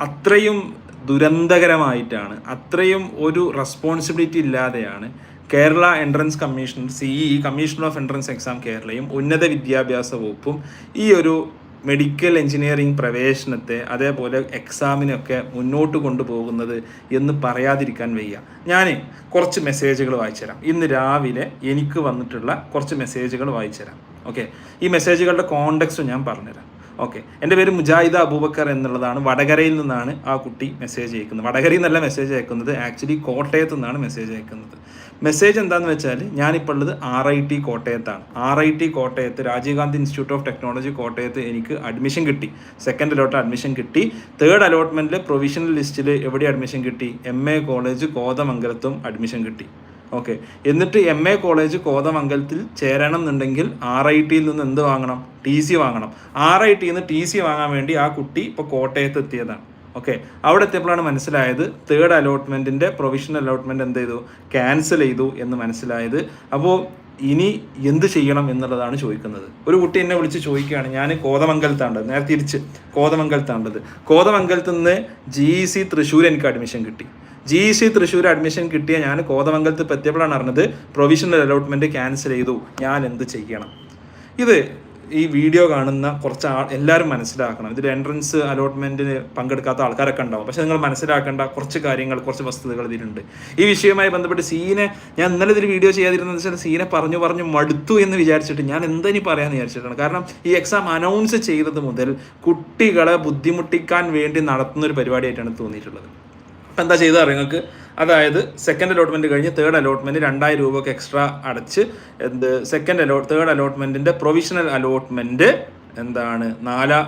അത്രയും ദുരന്തകരമായിട്ടാണ് അത്രയും ഒരു റെസ്പോൺസിബിലിറ്റി ഇല്ലാതെയാണ് Kerala entrance commission CE commission of entrance exam കേരളയും ഉന്നത വിദ്യാഭ്യാസ വകുപ്പും ഈ ഒരു മെഡിക്കൽ എഞ്ചിനീയറിംഗ് പ്രവേശനത്തെ അതേപോലെ എക്സാമിനൊക്കെ മുന്നോട്ട് കൊണ്ടുപോകുന്നത് എന്ന് പറയാതിരിക്കാൻ വയ്യ. ഞാൻ കുറച്ച് മെസ്സേജുകൾ വായിച്ചുതരാം. ഇന്ന് രാവിലെ എനിക്ക് വന്നിട്ടുള്ള കുറച്ച് മെസ്സേജുകൾ വായിച്ചുതരാം. ഓക്കെ ഈ മെസ്സേജുകളുടെ കോണ്ടെക്സ്റ്റ് ഞാൻ പറഞ്ഞുതരാം. ഓക്കെ. എന്റെ പേര് മുജാഹിദ അബൂബക്കർ എന്നുള്ളതാണ്. വടകരയിൽ നിന്നാണ് ആ കുട്ടി മെസ്സേജ് അയക്കുന്നത്. വടകരയിൽ നിന്നല്ല മെസ്സേജ് അയക്കുന്നത്. ആക്ച്വലി കോട്ടയത്ത് നിന്നാണ് മെസ്സേജ് അയക്കുന്നത്. മെസ്സേജ് എന്താന്ന് വെച്ചാൽ ഞാനിപ്പോൾ ഉള്ളത് ആർ ഐ ടി കോട്ടയത്താണ്. ആർ ഐ ടി കോട്ടയത്ത് Rajiv Gandhi institute of technology കോട്ടയത്ത് എനിക്ക് അഡ്മിഷൻ കിട്ടി. സെക്കൻഡ് അലോട്ട് അഡ്മിഷൻ കിട്ടി. തേർഡ് അലോട്ട്മെന്റിൽ പ്രൊവിഷണൽ ലിസ്റ്റിൽ എവിടെ അഡ്മിഷൻ കിട്ടി? എം എ കോളേജ് കോതമംഗലത്തും അഡ്മിഷൻ കിട്ടി. ഓക്കെ എന്നിട്ട് എം എ കോളേജ് കോതമംഗലത്തിൽ ചേരണം എന്നുണ്ടെങ്കിൽ ആർ ഐ ടിയിൽ നിന്ന് എന്ത് വാങ്ങണം? ടി സി വാങ്ങണം. ആർ ഐ ടിയിൽ നിന്ന് ടി സി വാങ്ങാൻ വേണ്ടി ആ കുട്ടി ഇപ്പോൾ കോട്ടയത്ത് എത്തിയതാണ്. ഓക്കെ അവിടെ എത്തിയപ്പോഴാണ് മനസ്സിലായത് തേർഡ് അലോട്ട്മെന്റിന്റെ പ്രൊവിഷണൽ അലോട്ട്മെന്റ് എന്ത് ചെയ്തു? ക്യാൻസൽ ചെയ്തു എന്ന് മനസ്സിലായത്. അപ്പോൾ ഇനി എന്ത് ചെയ്യണം എന്നുള്ളതാണ് ചോദിക്കുന്നത്. ഒരു കുട്ടി എന്നെ വിളിച്ച് ചോദിക്കുകയാണ് ഞാൻ കോതമംഗലത്താണ്ടത് നേരെ തിരിച്ച് കോതമംഗലത്താണ്ടത് കോതമംഗലത്ത് നിന്ന് ജി ഇ സി തൃശ്ശൂർ എനിക്ക് അഡ്മിഷൻ കിട്ടി. G E C Thrissur admission കിട്ടിയ ഞാൻ കോതമംഗലത്ത് എത്തിയപ്പോഴാണ് അറിഞ്ഞത് പ്രൊവിഷണൽ അലോട്ട്മെന്റ് ക്യാൻസൽ ചെയ്തു. ഞാൻ എന്ത് ചെയ്യണം? ഇത് ഈ വീഡിയോ കാണുന്ന കുറച്ച് ആൾ എല്ലാവരും മനസ്സിലാക്കണം. ഇതിൽ എൻട്രൻസ് അലോട്ട്മെന്റിന് പങ്കെടുക്കാത്ത ആൾക്കാരൊക്കെ ഉണ്ടാവും. പക്ഷെ നിങ്ങൾ മനസ്സിലാക്കേണ്ട കുറച്ച് കാര്യങ്ങൾ കുറച്ച് വസ്തുതകൾ ഇതിലുണ്ട്. ഈ വിഷയവുമായി ബന്ധപ്പെട്ട് സീനെ ഞാൻ ഇന്നലെ ഇതിൽ വീഡിയോ ചെയ്യാതിരുന്നത് വെച്ചാൽ സീനെ പറഞ്ഞു പറഞ്ഞു മടുത്തു എന്ന് വിചാരിച്ചിട്ട് ഞാൻ എന്തിനി പറയാമെന്ന് വിചാരിച്ചിട്ടാണ്. കാരണം ഈ എക്സാം അനൗൺസ് ചെയ്തത് മുതൽ കുട്ടികളെ ബുദ്ധിമുട്ടിക്കാൻ വേണ്ടി നടത്തുന്ന ഒരു പരിപാടിയായിട്ടാണ് തോന്നിയിട്ടുള്ളത്. അപ്പം എന്താ ചെയ്താൽ നിങ്ങൾക്ക്? അതായത് സെക്കൻഡ് അലോട്ട്മെന്റ് കഴിഞ്ഞ് തേർഡ് അലോട്ട്മെന്റ് രണ്ടായിരം രൂപയ്ക്ക് എക്സ്ട്രാ അടച്ച് എന്ത് സെക്കൻഡ് അലോ തേർഡ് അലോട്ട്മെന്റിന്റെ പ്രൊവിഷണൽ അലോട്ട്മെന്റ് എന്താണ്? നാലാ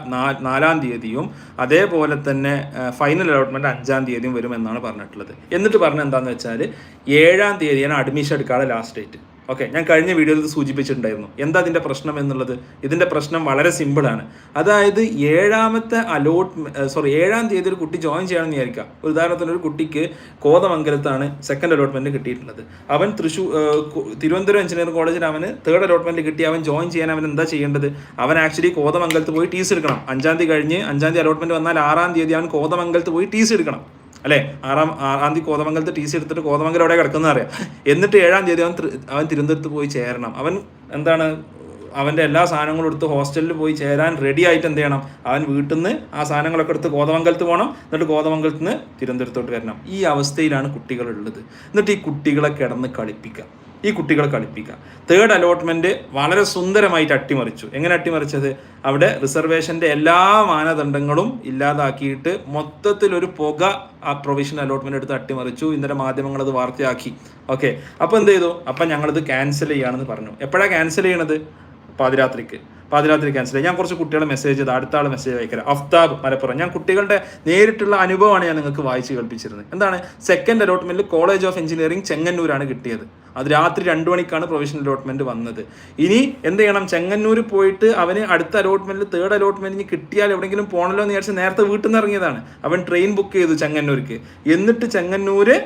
നാലാം തീയതിയും അതേപോലെ തന്നെ ഫൈനൽ അലോട്ട്മെന്റ് അഞ്ചാം തീയതിയും വരുമെന്നാണ് പറഞ്ഞിട്ടുള്ളത്. എന്നിട്ട് പറഞ്ഞ എന്താണെന്ന് വെച്ചാൽ ഏഴാം തീയതിയാണ് അഡ്മിഷൻ എടുക്കാനുള്ള ലാസ്റ്റ് ഡേറ്റ് ഓക്കെ ഞാൻ കഴിഞ്ഞ വീഡിയോയിൽ ഇത് സൂചിപ്പിച്ചിട്ടുണ്ടായിരുന്നു. എന്താ ഇതിന്റെ പ്രശ്നം എന്നുള്ളത്? ഇതിന്റെ പ്രശ്നം വളരെ സിമ്പിളാണ് അതായത് ഏഴാമത്തെ അലോട്ട് സോറി ഏഴാം തീയതി ഒരു കുട്ടി ജോയിൻ ചെയ്യണമെന്ന് വിചാരിക്കുക. ഒരു ഉദാഹരണത്തിന് ഒരു കുട്ടിക്ക് കോതമംഗലത്താണ് സെക്കൻഡ് അലോട്ട്മെന്റ് കിട്ടിയിട്ടുള്ളത്. അവൻ തൃശ്ശൂർ തിരുവനന്തപുരം എഞ്ചിനീയറിംഗ് കോളേജിൽ അവന് തേർഡ് അലോട്ട്മെന്റ് കിട്ടി. അവൻ ജോയിൻ ചെയ്യാൻ അവൻ എന്താ ചെയ്യേണ്ടത്? അവൻ ആക്ച്വലി കോതമംഗലത്ത് പോയി ടീസ് എടുക്കണം. അഞ്ചാം തീയതി കഴിഞ്ഞ് അഞ്ചാം തീയതി അലോട്ട്മെന്റ് വന്നാൽ ആറാം തീയതി അവൻ കോതമംഗലത്ത് പോയി ടീസ് എടുക്കണം. അല്ലേ? ആറാം ആറാം തീയതി കോതമംഗലത്ത് ടി സി എടുത്തിട്ട് കോതമംഗലം എവിടെ കിടക്കുന്ന അറിയാം. എന്നിട്ട് ഏഴാം തീയതി അവൻ അവൻ തിരുവനന്തപുരത്ത് പോയി ചേരണം. അവൻ എന്താണ് അവന്റെ എല്ലാ സാധനങ്ങളും എടുത്ത് ഹോസ്റ്റലിൽ പോയി ചേരാൻ റെഡി ആയിട്ട് എന്ത് ചെയ്യണം? അവൻ വീട്ടിൽ നിന്ന് ആ സാധനങ്ങളൊക്കെ എടുത്ത് കോതമംഗലത്ത് പോകണം. എന്നിട്ട് കോതമംഗലത്ത് നിന്ന് തിരുവനന്തപുരത്തോട്ട് വരണം. ഈ അവസ്ഥയിലാണ് കുട്ടികളുള്ളത്. എന്നിട്ട് ഈ കുട്ടികളെ കിടന്ന് കളിപ്പിക്കുക. ഈ കുട്ടികളെ കളിപ്പിക്കുക. തേർഡ് അലോട്ട്മെന്റ് വളരെ സുന്ദരമായിട്ട് അട്ടിമറിച്ചു. എങ്ങനെ അട്ടിമറിച്ചത്? അവിടെ റിസർവേഷന്റെ എല്ലാ മാനദണ്ഡങ്ങളും ഇല്ലാതാക്കിയിട്ട് മൊത്തത്തിലൊരു പുക ആ പ്രൊവിഷൻ അലോട്ട്മെന്റ് എടുത്ത് അട്ടിമറിച്ചു. ഇന്നലെ മാധ്യമങ്ങൾ അത് വാർത്തയാക്കി. ഓക്കെ അപ്പോൾ എന്ത് ചെയ്തു? അപ്പം ഞങ്ങളിത് ക്യാൻസൽ ചെയ്യുകയാണെന്ന് പറഞ്ഞു. എപ്പോഴാണ് ക്യാൻസൽ ചെയ്യണത്? പാതിരാത്രിക്ക്. പാതിരാത്രി ക്യാൻസൽ ഞാൻ കുറച്ച് കുട്ടികളെ മെസ്സേജ് ചെയ്ത് അടുത്ത ആൾ മെസ്സേജ് അയക്കരുത് അഫ്താബ് മലപ്പുറം. ഞാൻ കുട്ടികളുടെ നേരിട്ടുള്ള അനുഭവമാണ് ഞാൻ നിങ്ങൾക്ക് വായിച്ച് കേൾപ്പിച്ചിരുന്നത്. എന്താണ്? സെക്കൻഡ് അലോട്ട്മെന്റിൽ കോളേജ് ഓഫ് എഞ്ചിനീയറിംഗ് ചെങ്ങന്നൂരാണ് കിട്ടിയത്. അത് രാത്രി രണ്ടു മണിക്കാണ് പ്രൊവിഷണൽ അലോട്ട്മെന്റ് വന്നത്. ഇനി എന്ത് ചെയ്യണം? ചെങ്ങന്നൂർ പോയിട്ട് അവന് അടുത്ത അലോട്ട്മെന്റിൽ തേർഡ് അലോട്ട്മെന്റിന് കിട്ടിയാൽ എവിടെയെങ്കിലും പോകണല്ലോ എന്ന് വിചാരിച്ച് നേരത്തെ വീട്ടിൽ നിന്ന് ഇറങ്ങിയതാണ്. അവൻ ട്രെയിൻ ബുക്ക് ചെയ്തു ചെങ്ങന്നൂർക്ക്. എന്നിട്ട് ചെങ്ങന്നൂര്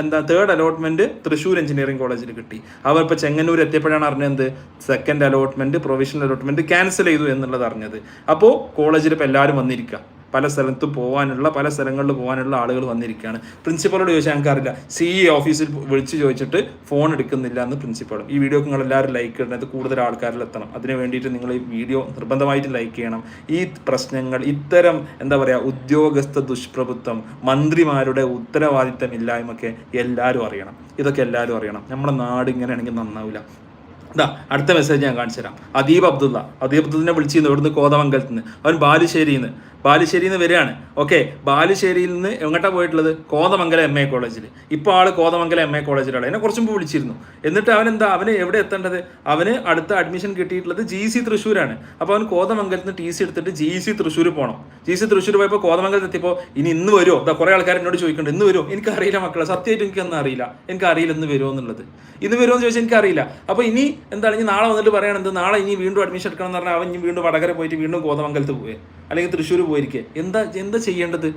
എന്താ തേർഡ് അലോട്ട്മെന്റ് തൃശ്ശൂർ എഞ്ചിനീയറിംഗ് കോളേജിൽ കിട്ടി. അവർ ഇപ്പോൾ ചെങ്ങന്നൂർ എത്തിയപ്പോഴാണ് അറിഞ്ഞത് second allotment provisional allotment cancel ചെയ്തു എന്നുള്ളത് അറിഞ്ഞത്. അപ്പോൾ കോളേജിൽ ഇപ്പോൾ എല്ലാവരും വന്നിരിക്കുക പല സ്ഥലത്ത് പോകാനുള്ള പല സ്ഥലങ്ങളിൽ പോകാനുള്ള ആളുകൾ വന്നിരിക്കുകയാണ്. പ്രിൻസിപ്പളോട് ചോദിച്ചാൽ ഞങ്ങൾക്കറിയില്ല. സി ഇ ഓഫീസിൽ വിളിച്ച് ചോദിച്ചിട്ട് ഫോൺ എടുക്കുന്നില്ല എന്ന് പ്രിൻസിപ്പളും ഈ വീഡിയോ നിങ്ങൾ എല്ലാവരും ലൈക്ക് ഇടണം. കൂടുതൽ ആൾക്കാരിൽ എത്തണം. അതിന് വേണ്ടിയിട്ട് നിങ്ങൾ ഈ വീഡിയോ നിർബന്ധമായിട്ട് ലൈക്ക് ചെയ്യണം. ഈ പ്രശ്നങ്ങൾ ഇത്തരം എന്താ പറയുക ഉദ്യോഗസ്ഥ ദുഷ്പ്രഭുത്വം മന്ത്രിമാരുടെ ഉത്തരവാദിത്തം ഇല്ലായ്മൊക്കെ എല്ലാവരും അറിയണം. ഇതൊക്കെ എല്ലാവരും അറിയണം. നമ്മുടെ നാട് ഇങ്ങനെയാണെങ്കിൽ നന്നാവില്ല. ഇതാ അടുത്ത മെസ്സേജ് ഞാൻ കാണിച്ചു തരാം. അദീബ് അബ്ദുള്ള. അദീബ് അബ്ദുള്ളിനെ വിളിച്ചിരുന്നു ഇവിടുന്ന് കോതമംഗലത്ത് നിന്ന്. അവൻ ബാലുശ്ശേരിയിൽ നിന്ന്. ബാലുശ്ശേരിയിൽ നിന്ന് വരികയാണ്. ഓക്കെ ബാലുശ്ശേരിയിൽ നിന്ന് എങ്ങോട്ടാണ് പോയിട്ടുള്ളത്? കോതമംഗലം എം എ കോളേജിൽ ഇപ്പോൾ ആൾ കോതമംഗലം എം എ കോളേജിലാണ് എന്നെ കുറച്ചും മുമ്പ് വിളിച്ചിരുന്നു. എന്നിട്ട് അവൻ എന്താ അവന് എവിടെ എത്തേണ്ടത്? അവന് അടുത്ത അഡ്മിഷൻ കിട്ടിയിട്ടുള്ളത് ജി സി തൃശ്ശൂരാണ്. അപ്പോൾ അവൻ കോതമംഗലത്ത് നിന്ന് ടി സി എടുത്തിട്ട് ജി സി തൃശ്ശൂർ പോകണം ജി സി തൃശ്ശൂർ പോയപ്പോൾ കോതമംഗലത്ത് എത്തിയപ്പോൾ ഇനി ഇന്ന് വരുമോ എന്താ കുറേ ആൾക്കാർ എന്നോട് ചോദിക്കുന്നുണ്ട്. ഇന്ന് വരുമോ എനിക്കറിയില്ല മക്കളെ. സത്യമായിട്ട് എനിക്കൊന്നും അറിയില്ല. എനിക്കറിയില്ല ഇന്ന് വരുമോ എന്നുള്ളത്. ഇന്ന് വരുമോ എന്ന് ചോദിച്ചാൽ എനിക്കറിയില്ല. അപ്പോൾ ഇനി എന്താണ് ഇനി നാളെ വന്നിട്ട് പറയണത്? നാളെ ഇനി വീണ്ടും അഡ്മിഷൻ എടുക്കണം എന്ന് പറഞ്ഞാൽ അവൻ ഇനി വീണ്ടും വടകര പോയിട്ട് വീണ്ടും കോതമംഗലത്ത് പോയി അല്ലെങ്കിൽ തൃശ്ശൂർ പോയിരിക്കുക എന്താ എന്താ ചെയ്യേണ്ടത്?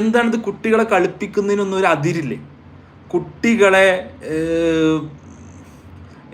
എന്താണിത് കുട്ടികളെ കളിപ്പിക്കുന്നതിനൊന്നും ഒരു അതിരില്ലേ? കുട്ടികളെ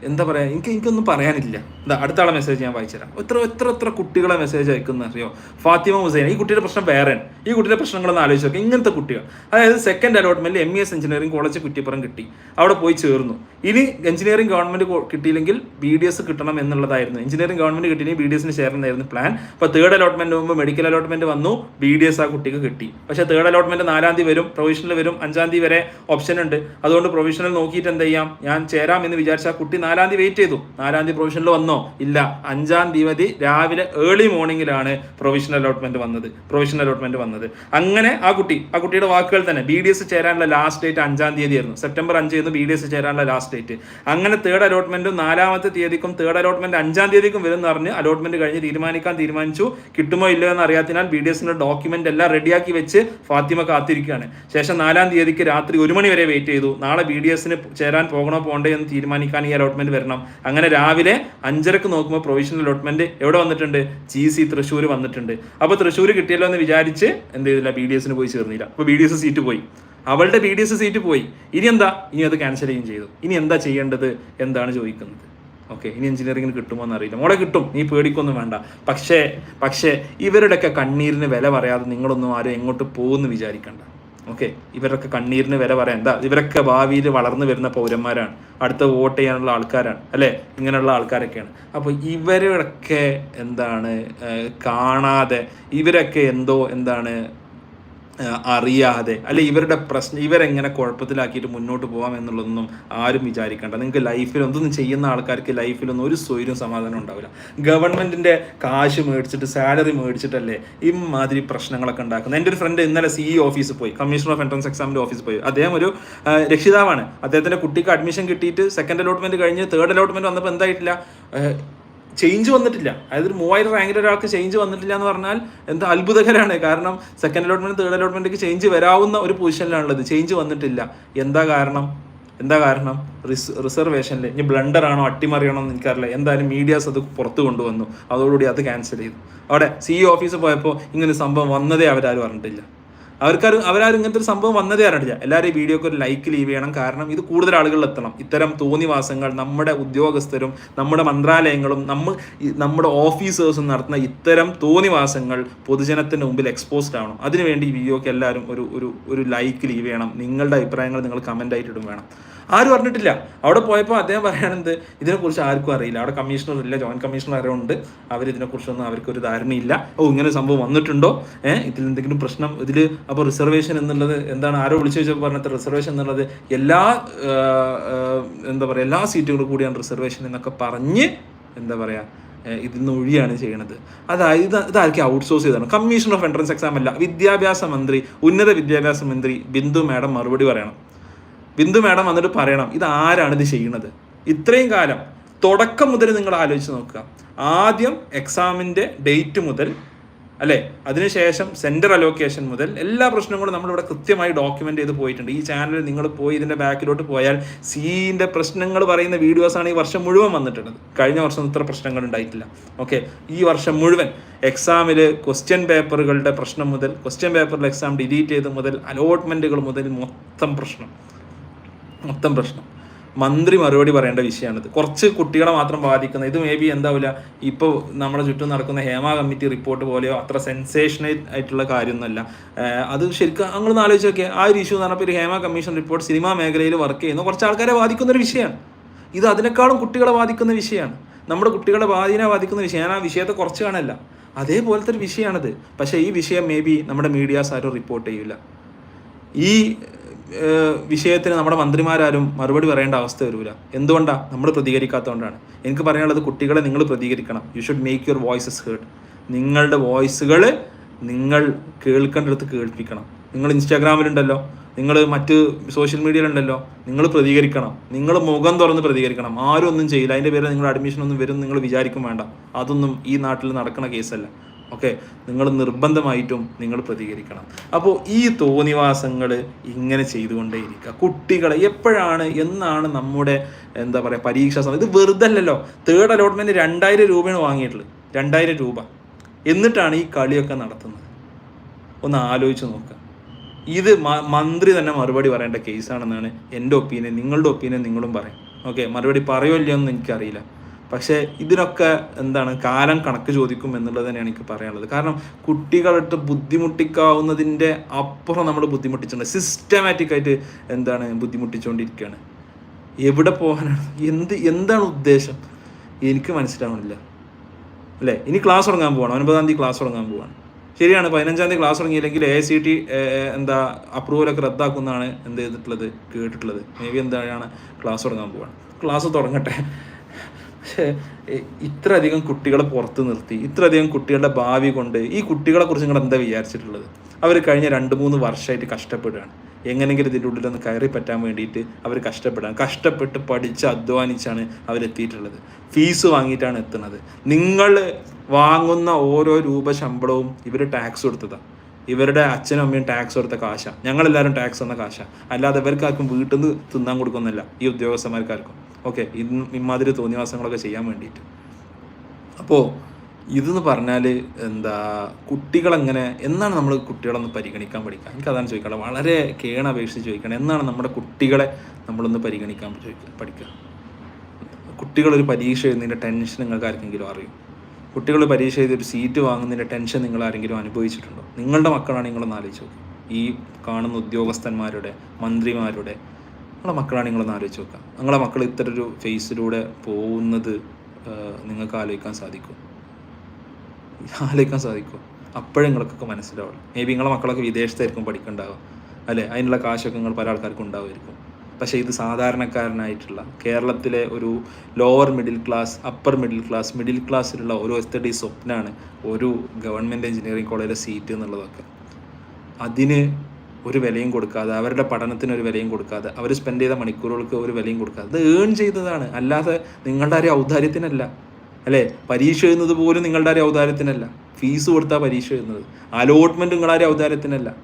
എന്താ പറയുക എനിക്ക് എനിക്കൊന്നും പറയാനില്ല. ഇതാ അടുത്ത ആളെ മെസ്സേജ് ഞാൻ വായിച്ചുതരാം. എത്ര എത്ര എത്ര കുട്ടികളെ മെസ്സേജ് അയക്കുന്ന അറിയോ? ഫാത്തിമ ഹുസൈൻ ഈ കുട്ടിയുടെ പ്രശ്നം വേറെ ഈ കുട്ടിയുടെ പ്രശ്നങ്ങളൊന്ന് ആലോചിച്ച് നോക്കാം. ഇങ്ങനത്തെ കുട്ടികൾ അതായത് second അലോട്ട്മെന്റിൽ M S engineering college Kuttippuram കിട്ടി. അവിടെ പോയി ചേർന്നു. ഇനി എഞ്ചിനീയറിംഗ് ഗവൺമെന്റ് കിട്ടിയില്ലെങ്കിൽ ബി ഡി എസ് കിട്ടണം എന്നുള്ളതായിരുന്നു. എഞ്ചിനീയറിംഗ് ഗവൺമെന്റ് കിട്ടിയെങ്കിൽ ബി ഡി എസിന് ചേർന്നായിരുന്നു പ്ലാൻ അപ്പോൾ തേർഡ് അലോട്ട്മെന്റ് മുമ്പ് മെഡിക്കൽ അലോട്ട്മെന്റ് വന്നു. ബി ഡി എസ് ആ കുട്ടിക്ക് കിട്ടി. പക്ഷേ തേർഡ് അലോട്ട്മെന്റ് നാലാം തീയതി വരും. പ്രൊവിഷണൽ വരും. അഞ്ചാം തീയതി വരെ ഓപ്ഷൻ ഉണ്ട്. അതുകൊണ്ട് പ്രൊവിഷണൽ നോക്കിയിട്ട് എന്ത് ചെയ്യാം? ഞാൻ ചേരാം എന്ന് വിചാരിച്ച ആ കുട്ടി നാലാം തീയതി വെയിറ്റ് ചെയ്തു. നാലാം തീയതി പ്രൊവിഷണൽ വന്നോ. ഇല്ല. അഞ്ചാം തീയതി രാവിലെ ഏർലി മോർണിംഗിലാണ് പ്രൊവിഷണൽ അലോട്ട്മെന്റ് വന്നത്. പ്രൊവിഷണൽ അലോട്ട്മെന്റ് വന്നത്. അങ്ങനെ ആ കുട്ടി ആ കുട്ടിയുടെ വാക്കുകൾ തന്നെ ബി ഡി എസ് ചേരാനുള്ള ലാസ്റ്റ് ഡേറ്റ് അഞ്ചാം തീയതി ആയിരുന്നു സെപ്റ്റംബർ അഞ്ചായിരുന്നു ബി ഡി എസ് ചേരാനുള്ള ലാസ്റ്റ് ഡേറ്റ് അങ്ങനെ തേർഡ് അലോട്ട്മെന്റും നാലാമത്തെ തീയതിക്കും തേർഡ് അലോട്ട്മെന്റ് അഞ്ചാം തീയതിക്കും വരും എന്ന് പറഞ്ഞ് അലോട്ട്മെന്റ് കഴിഞ്ഞ് തീരുമാനിക്കാൻ തീരുമാനിച്ചു. കിട്ടുമോ ഇല്ലയോ എന്ന് അറിയാത്തതിനാൽ ബി ഡി എസിന്റെ ഡോക്യുമെന്റ് എല്ലാം റെഡിയാക്കി വെച്ച് ഫാത്തിമ കാത്തിരിക്കുകയാണ്. ശേഷം നാലാം തീയതിക്ക് രാത്രി ഒരു മണി വരെ വെയിറ്റ് ചെയ്തു. നാളെ ബി ഡി എസിന് ചേരാൻ പോകണോ പോകണ്ടേ എന്ന് തീരുമാനിക്കാൻ ഈ അലോട്ട്മെന്റ് വരണം. അങ്ങനെ രാവിലെ അഞ്ചരക്ക് നോക്കുമ്പോൾ പ്രൊവിഷണൽ അലോട്ട്മെന്റ് എവിടെ വന്നിട്ടുണ്ട്? ജി സി തൃശ്ശൂർ വന്നിട്ടുണ്ട്. അപ്പോൾ തൃശ്ശൂർ കിട്ടിയല്ലോ എന്ന് വിചാരിച്ച് എന്ത് ചെയ്തില്ല ബി ഡി എസിന് പോയി ചേർന്നില്ല. അപ്പോൾ ബി ഡി എസ് സീറ്റ് പോയി. അവളുടെ ബി ഡി എസ് സീറ്റ് പോയി. ഇനി എന്താ? ഇനി അത് ക്യാൻസൽ ചെയ്യുകയും ചെയ്തു. ഇനി എന്താ ചെയ്യേണ്ടത്? എന്താണ് ചോദിക്കുന്നത്? ഓക്കെ ഇനി എഞ്ചിനീയറിംഗിന് കിട്ടുമോ എന്നറിയില്ല മോളെ കിട്ടും. നീ പേടിക്കൊന്നും വേണ്ട. പക്ഷേ പക്ഷേ ഇവരുടെയൊക്കെ കണ്ണീരിന് വില പറയാതെ നിങ്ങളൊന്നും ആരും എങ്ങോട്ട് പോകുമെന്ന് വിചാരിക്കണ്ട. ഓക്കെ ഇവരൊക്കെ കണ്ണീരിന് വില പറയാം എന്താ? ഇവരൊക്കെ ഭാവിയിൽ വളർന്നു വരുന്ന പൗരന്മാരാണ്. അടുത്ത വോട്ട് ചെയ്യാനുള്ള ആൾക്കാരാണ് അല്ലേ? ഇങ്ങനെയുള്ള ആൾക്കാരൊക്കെയാണ്. അപ്പോൾ ഇവരൊക്കെ എന്താണ് കാണാതെ ഇവരൊക്കെ എന്തോ എന്താണ് അറിയാതെ അല്ലെ ഇവരുടെ പ്രശ്നം ഇവരെങ്ങനെ കുഴപ്പത്തിലാക്കിയിട്ട് മുന്നോട്ട് പോകാം എന്നുള്ളതൊന്നും ആരും വിചാരിക്കേണ്ട. നിങ്ങൾക്ക് ലൈഫിൽ ഒന്നും ചെയ്യുന്ന ആൾക്കാർക്ക് ലൈഫിലൊന്നും ഒരു സ്വൈര്യം സമാധാനം ഉണ്ടാവില്ല. ഗവൺമെന്റിന്റെ കാശ് മേടിച്ചിട്ട് സാലറി മേടിച്ചിട്ടല്ലേ ഇമാതിരി പ്രശ്നങ്ങളൊക്കെ ഉണ്ടാക്കുന്നത്. എന്റെ ഒരു ഫ്രണ്ട് ഇന്നലെ സി ഇ ഓഫീസിൽ പോയി കമ്മീഷണർ ഓഫ് എൻട്രൻസ് എക്സാമിന്റെ ഓഫീസിൽ പോയി. അദ്ദേഹം ഒരു രക്ഷിതാവാണ്. അദ്ദേഹത്തിന്റെ കുട്ടിക്ക് അഡ്മിഷൻ കിട്ടിയിട്ട് സെക്കൻഡ് അലോട്ട്മെന്റ് കഴിഞ്ഞ് തേർഡ് അലോട്ട്മെന്റ് വന്നപ്പോൾ എന്തായിട്ടില്ല? ചേഞ്ച് വന്നിട്ടില്ല. അതായത് ഒരു മൂവായിരം റാങ്കിൽ ഒരാൾക്ക് ചേഞ്ച് വന്നിട്ടില്ല എന്ന് പറഞ്ഞാൽ എന്താ അത്ഭുതകരമാണ്. കാരണം സെക്കൻഡ് അലോട്ട്മെന്റ് തേർഡ് അലോട്ട്മെന്റിലേക്ക് ചേഞ്ച് വരാവുന്ന ഒരു പൊസിഷനിലാണുള്ളത് ചേഞ്ച് വന്നിട്ടില്ല. എന്താ കാരണം? എന്താ കാരണം? റിസ് റിസർവേഷനിൽ ഇനി ബ്ലണ്ടർ ആണോ? അട്ടിമറിയണോ എന്ന് എനിക്കറിയില്ല. എന്തായാലും മീഡിയാസ് അത് പുറത്തു കൊണ്ടുവന്നു. അതോടുകൂടി അത് ക്യാൻസൽ ചെയ്തു. അവിടെ സി ഓഫീസ് പോയപ്പോൾ ഇങ്ങനെ സംഭവം വന്നതേ അവരാരും അറിഞ്ഞിട്ടില്ല. അവർക്കാരും അവരാരും ഇങ്ങനത്തെ ഒരു സംഭവം വന്നതേ അറിയില്ല എല്ലാവരും ഈ വീഡിയോക്ക് ഒരു ലൈക്ക് ലീവ് ചെയ്യണം. കാരണം ഇത് കൂടുതൽ ആളുകളിൽ എത്തണം ഇത്തരം തോന്നിവാസങ്ങൾ നമ്മുടെ ഉദ്യോഗസ്ഥരും നമ്മുടെ മന്ത്രാലയങ്ങളും നമ്മൾ നമ്മുടെ ഓഫീസേഴ്സും നടത്തുന്ന ഇത്തരം തോന്നിവാസങ്ങൾ പൊതുജനത്തിന് മുമ്പിൽ എക്സ്പോസ്ഡ് ആവണം. അതിനുവേണ്ടി ഈ വീഡിയോക്ക് എല്ലാവരും ഒരു ഒരു ഒരു ലൈക്ക് ലീവ് ചെയ്യണം. നിങ്ങളുടെ അഭിപ്രായങ്ങൾ നിങ്ങൾ കമന്റ് ആയിട്ട് ഇടും വേണം. ആരും അറിഞ്ഞിട്ടില്ല. അവിടെ പോയപ്പോൾ അദ്ദേഹം പറയുന്നത് ഇതിനെക്കുറിച്ച് ആർക്കും അറിയില്ല. അവിടെ കമ്മീഷണർ ഇല്ല ജോയിന്റ് കമ്മീഷണർ ആരോ ഉണ്ട്. അവർ ഇതിനെക്കുറിച്ചൊന്നും അവർക്കൊരു ധാരണയില്ല ഓ ഇങ്ങനെ സംഭവം വന്നിട്ടുണ്ടോ? ഏഹ് ഇതിൽ എന്തെങ്കിലും പ്രശ്നം ഇതിൽ അപ്പോൾ റിസർവേഷൻ എന്നുള്ളത് എന്താണ്? ആരോ വിളിച്ചു ചോദിച്ചപ്പോൾ പറഞ്ഞത് റിസർവേഷൻ എന്നുള്ളത് എല്ലാ എന്താ പറയുക എല്ലാ സീറ്റുകളും കൂടിയാണ് റിസർവേഷൻ എന്നൊക്കെ പറഞ്ഞ് എന്താ പറയുക ഇതിൽ നിന്ന് ഒഴിയാണ് ചെയ്യണത്. അതായത് ഇത് ഇതായിരിക്കും ഔട്ട്സോഴ്സ് ചെയ്താണ് കമ്മീഷൻ ഓഫ് എൻട്രൻസ് എക്സാം അല്ല വിദ്യാഭ്യാസ മന്ത്രി ഉന്നത വിദ്യാഭ്യാസ മന്ത്രി ബിന്ദു മാഡം മറുപടി പറയണം. ബിന്ദു മാഡം വന്നിട്ട് പറയണം ഇത് ആരാണ് ഇത് ചെയ്യുന്നത്? ഇത്രയും കാലം തുടക്കം മുതൽ നിങ്ങൾ ആലോചിച്ച് നോക്കുക. ആദ്യം എക്സാമിന്റെ ഡേറ്റ് മുതൽ അല്ലേ? അതിനുശേഷം സെന്റർ അലോക്കേഷൻ മുതൽ എല്ലാ പ്രശ്നങ്ങളും നമ്മളിവിടെ കൃത്യമായി ഡോക്യുമെന്റ് ചെയ്ത് പോയിട്ടുണ്ട്. ഈ ചാനലിൽ നിങ്ങൾ പോയി ഇതിന്റെ ബാക്കിലോട്ട് പോയാൽ സീന്റെ പ്രശ്നങ്ങൾ പറയുന്ന വീഡിയോസാണ് ഈ വർഷം മുഴുവൻ വന്നിട്ടുള്ളത്. കഴിഞ്ഞ വർഷം ഇത്ര പ്രശ്നങ്ങൾ ഉണ്ടായിട്ടില്ല. ഓക്കെ ഈ വർഷം മുഴുവൻ എക്സാമിൽ ക്വസ്റ്റ്യൻ പേപ്പറുകളുടെ പ്രശ്നം മുതൽ ക്വസ്റ്റ്യൻ പേപ്പറിൽ എക്സാം ഡിലീറ്റ് ചെയ്ത് മുതൽ അലോട്ട്മെന്റുകൾ മുതൽ മൊത്തം പ്രശ്നം. മൊത്തം പ്രശ്നം. മന്ത്രി മറുപടി പറയേണ്ട വിഷയമാണിത്. കുറച്ച് കുട്ടികളെ മാത്രം ബാധിക്കുന്ന ഇത് മേ ബി എന്താവില്ല ഇപ്പോൾ നമ്മുടെ ചുറ്റും നടക്കുന്ന ഹേമ കമ്മിറ്റി റിപ്പോർട്ട് പോലെയോ അത്ര സെൻസേഷനൽ ആയിട്ടുള്ള കാര്യമൊന്നുമല്ല. അത് ശരിക്കും അങ്ങനെ ആലോചിച്ച് നോക്കിയാൽ ആ ഒരു ഇഷ്യൂ എന്ന് പറഞ്ഞപ്പോൾ ഒരു ഹേമ കമ്മീഷൻ റിപ്പോർട്ട് സിനിമാ മേഖലയിൽ വർക്ക് ചെയ്യുന്ന. കുറച്ച് ആൾക്കാരെ ബാധിക്കുന്ന ഒരു വിഷയമാണ്. ഇത് അതിനേക്കാളും കുട്ടികളെ ബാധിക്കുന്ന വിഷയമാണ്. നമ്മുടെ കുട്ടികളെ ബാധിനെ ബാധിക്കുന്ന വിഷയം. ഞാൻ ആ വിഷയത്തെ കുറച്ച് കാണല്ല. അതേപോലത്തെ ഒരു വിഷയമാണിത്. പക്ഷേ ഈ വിഷയം മേ ബി നമ്മുടെ മീഡിയാസ് ആരും റിപ്പോർട്ട് ചെയ്യില്ല ഈ വിഷയത്തിന് നമ്മുടെ മന്ത്രിമാരാരും മറുപടി പറയേണ്ട അവസ്ഥ വരില്ല എന്തുകൊണ്ടാണ് നമ്മൾ പ്രതികരിക്കാത്തതുകൊണ്ടാണ് എനിക്ക് പറയാനുള്ളത് കുട്ടികളെ നിങ്ങൾ പ്രതികരിക്കണം. You should make your voices heard നിങ്ങളുടെ വോയിസുകൾ നിങ്ങൾ കേൾക്കേണ്ടടുത്ത് കേൾപ്പിക്കണം. നിങ്ങൾ ഇൻസ്റ്റാഗ്രാമിലുണ്ടല്ലോ. നിങ്ങൾ മറ്റ് സോഷ്യൽ മീഡിയയിലുണ്ടല്ലോ. നിങ്ങൾ പ്രതികരിക്കണം. നിങ്ങൾ മുഖം തുറന്ന് പ്രതികരിക്കണം. ആരും ഒന്നും ചെയ്യില്ല. അതിന്റെ പേരിൽ നിങ്ങൾ അഡ്മിഷൻ ഒന്നും വരും നിങ്ങൾ വിചാരിക്കും വേണ്ട. അതൊന്നും ഈ നാട്ടിൽ നടക്കുന്ന കേസല്ല ഓക്കെ? നിങ്ങൾ നിർബന്ധമായിട്ടും നിങ്ങൾ പ്രതികരിക്കണം. അപ്പോൾ ഈ തോന്നിവാസങ്ങൾ ഇങ്ങനെ ചെയ്തുകൊണ്ടേയിരിക്കുക. കുട്ടികളെ എപ്പോഴാണ് എന്നാണ് നമ്മുടെ എന്താ പറയുക പരീക്ഷാ സമയം. ഇത് വെറുതെ അല്ലല്ലോ തേർഡ് അലോട്ട്മെന്റ് രണ്ടായിരം രൂപയാണ് വാങ്ങിയിട്ടുള്ളത്. രണ്ടായിരം രൂപ. എന്നിട്ടാണ് ഈ കളിയൊക്കെ നടത്തുന്നത്. ഒന്ന് ആലോചിച്ച് നോക്കുക. ഇത് മന്ത്രി തന്നെ മറുപടി പറയേണ്ട കേസാണെന്നാണ് എന്റെ ഒപ്പീനിയൻ നിങ്ങളുടെ ഒപ്പീനിയൻ നിങ്ങളും പറയും. ഓക്കെ? മറുപടി പറയുമല്ലോ എന്ന് എനിക്കറിയില്ല. പക്ഷേ ഇതിനൊക്കെ എന്താണ് കാലം കണക്ക് ചോദിക്കും എന്നുള്ളത് തന്നെയാണ് എനിക്ക് പറയാനുള്ളത്. കാരണം കുട്ടികളിട്ട് ബുദ്ധിമുട്ടിക്കാവുന്നതിന്റെ അപ്പുറം നമ്മൾ ബുദ്ധിമുട്ടിച്ചിട്ടുണ്ട്. സിസ്റ്റമാറ്റിക്കായിട്ട് എന്താണ് ബുദ്ധിമുട്ടിച്ചുകൊണ്ടിരിക്കുകയാണ് എവിടെ പോകാനാണ്? എന്ത് എന്താണ് ഉദ്ദേശം? എനിക്ക് മനസ്സിലാവണില്ല. അല്ലേ? ഇനി ക്ലാസ് തുടങ്ങാൻ പോവാണ്. ഒൻപതാം തീയതി ക്ലാസ് തുടങ്ങാൻ പോവാണ്. ശരിയാണ്. പതിനഞ്ചാം തീയതി ക്ലാസ് തുടങ്ങിയില്ലെങ്കിൽ എ സി ടി എന്താ അപ്രൂവലൊക്കെ റദ്ദാക്കുന്നതാണ് എന്ത് ചെയ്തിട്ടുള്ളത് കേട്ടിട്ടുള്ളത്. മേ ബി എന്താണ് ക്ലാസ് തുടങ്ങാൻ പോവാണ്. ക്ലാസ് തുടങ്ങട്ടെ. പക്ഷേ ഇത്രയധികം കുട്ടികളെ പുറത്ത് നിർത്തി ഇത്രയധികം കുട്ടികളുടെ ഭാവി കൊണ്ട് ഈ കുട്ടികളെ കുറിച്ച് നിങ്ങൾ എന്താ വിചാരിച്ചിട്ടുള്ളത്? അവർ കഴിഞ്ഞ രണ്ട് മൂന്ന് വർഷമായിട്ട് കഷ്ടപ്പെടുകയാണ്. എങ്ങനെങ്കിലും ഇതിന്റെ ഉള്ളിലൊന്ന് കയറി പറ്റാൻ വേണ്ടിയിട്ട് അവർ കഷ്ടപ്പെടാൻ കഷ്ടപ്പെട്ട് പഠിച്ച് അധ്വാനിച്ചാണ് അവരെത്തിയിട്ടുള്ളത്. ഫീസ് വാങ്ങിയിട്ടാണ് എത്തുന്നത്. നിങ്ങൾ വാങ്ങുന്ന ഓരോ രൂപ ശമ്പളവും ഇവർ ടാക്സ് കൊടുത്തതാണ് ഇവരുടെ അച്ഛനും അമ്മയും ടാക്സ് കൊടുത്ത കാശാണ് ഞങ്ങളെല്ലാവരും ടാക്സ് തന്ന കാശാണ് അല്ലാതെ ഇവർക്കാർക്കും വീട്ടിൽ നിന്ന് തിന്നാൻ കൊടുക്കുന്നില്ല ഈ ഉദ്യോഗസ്ഥന്മാർക്കാർക്കും. ഓക്കെ ഇന്ന് ഇമാതിരി തോന്നിവാസങ്ങളൊക്കെ ചെയ്യാൻ വേണ്ടിയിട്ട്. അപ്പോൾ ഇതെന്ന് പറഞ്ഞാൽ എന്താ കുട്ടികളെങ്ങനെ എന്നാണ് നമ്മൾ കുട്ടികളൊന്ന് പരിഗണിക്കാൻ പഠിക്കുക? എനിക്ക് അതാണ് ചോദിക്കണം വളരെ കേണ അപേക്ഷിച്ച് ചോദിക്കണം. എന്നാണ് നമ്മുടെ കുട്ടികളെ നമ്മളൊന്ന് പരിഗണിക്കാൻ ചോദിക്കുക പഠിക്കുക? കുട്ടികളൊരു പരീക്ഷ എഴുതുന്നതിന്റെ ടെൻഷൻ നിങ്ങൾക്ക് ആർക്കെങ്കിലും അറിയും? കുട്ടികൾ പരീക്ഷ എഴുതി ഒരു സീറ്റ് വാങ്ങുന്നതിന്റെ ടെൻഷൻ നിങ്ങൾ ആരെങ്കിലും അനുഭവിച്ചിട്ടുണ്ടോ? നിങ്ങളുടെ മക്കളാണ് നിങ്ങളൊന്ന് ആലോചിച്ച് ഈ കാണുന്ന ഉദ്യോഗസ്ഥന്മാരുടെ മന്ത്രിമാരുടെ നിങ്ങളെ മക്കളാണ് നിങ്ങളൊന്ന് ആലോചിച്ച് നോക്കുക. നിങ്ങളെ മക്കൾ ഇത്തരം ഒരു ഫേസിലൂടെ പോകുന്നത് നിങ്ങൾക്ക് ആലോചിക്കാൻ സാധിക്കും? ആലോചിക്കാൻ സാധിക്കും? അപ്പോഴേ നിങ്ങൾക്കൊക്കെ മനസ്സിലാവുള്ളൂ. മേ ബി നിങ്ങളെ മക്കളൊക്കെ വിദേശത്തായിരിക്കും പഠിക്കണ്ടാവുക. അല്ലേ? അതിനുള്ള കാശൊക്കെ നിങ്ങൾ പല ആൾക്കാർക്കും ഉണ്ടാവുമായിരിക്കും. പക്ഷേ ഇത് സാധാരണക്കാരനായിട്ടുള്ള കേരളത്തിലെ ഒരു lower middle class upper middle class middle ക്ലാസ്സിലുള്ള ഓരോ എസ്തഡി സ്വപ്നമാണ് ഒരു ഗവൺമെന്റ് എഞ്ചിനീയറിംഗ് കോളേജിലെ സീറ്റ് എന്നുള്ളതൊക്കെ. അതിന് ഒരു വിലയും കൊടുക്കാതെ അവരുടെ പഠനത്തിന് ഒരു വിലയും കൊടുക്കാതെ അവർ സ്പെൻഡ് ചെയ്ത മണിക്കൂറുകൾക്ക് ഒരു വിലയും കൊടുക്കാതെ. അത് ഏൺ ചെയ്തതാണ്. അല്ലാതെ നിങ്ങളുടെ ഒരു ഔദാര്യത്തിനല്ല. അല്ലേ? പരീക്ഷ എഴുതുന്നത് പോലും നിങ്ങളുടെ ഒരു ഔദാര്യത്തിനല്ല. ഫീസ് കൊടുത്താൽ പരീക്ഷ എഴുതുന്നത്. അലോട്ട്മെന്റ് നിങ്ങളാരും ഔദാര്യത്തിനല്ല.